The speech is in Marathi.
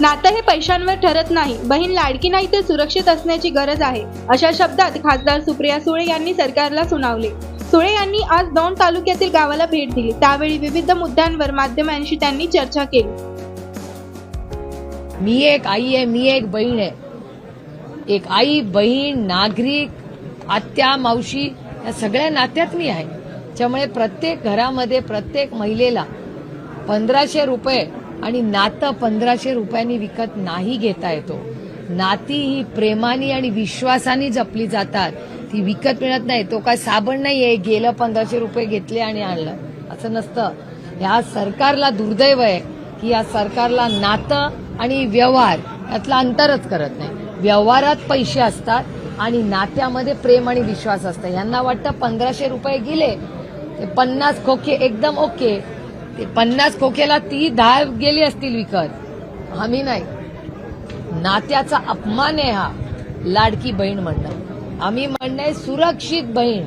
नातं हे पैशांवर ठरत नाही. बहीण लाडकी नाही तर सुरक्षित असण्याची गरज आहे अशा शब्दात खासदार सुप्रिया सुळे यांनी सरकारला सुनावले. सुळे यांनी आज दौंड तालुक्यातील गावाला भेट दिली. त्यावेळी विविध मुद्द्यांवर माध्यमांशी त्यांनी चर्चा केली. मी एक आई आहे मी एक बहीण आहे. एक आई बहीण नागरिक आत्या मावशी या सगळ्या नात्यात मी आहे. त्यामुळे प्रत्येक घरामध्ये प्रत्येक महिलेला पंधराशे रुपये आणि नातं पंधराशे रुपयांनी विकत नाही घेता येतो. नाती ही प्रेमाने आणि विश्वासाने जपली जातात. ती विकत मिळत नाही. तो काय साबण नाही आहे गेलं पंधराशे रुपये घेतले आणि आणलं. असं नसतं. ह्या सरकारला दुर्दैव आहे की या सरकारला नातं आणि व्यवहार यातलं अंतरच करत नाही. व्यवहारात पैसे असतात आणि नात्यामध्ये प्रेम आणि विश्वास असतं. यांना वाटतं पंधराशे रुपये गेले ते पन्नास खोके एकदम ओके. ते पन्नास खोकेला ती दहा गेली असतील विकत. आम्ही नाही. नात्याचा अपमान आहे हा. लाडकी बहीण म्हणणं. आम्ही म्हणणं सुरक्षित बहीण.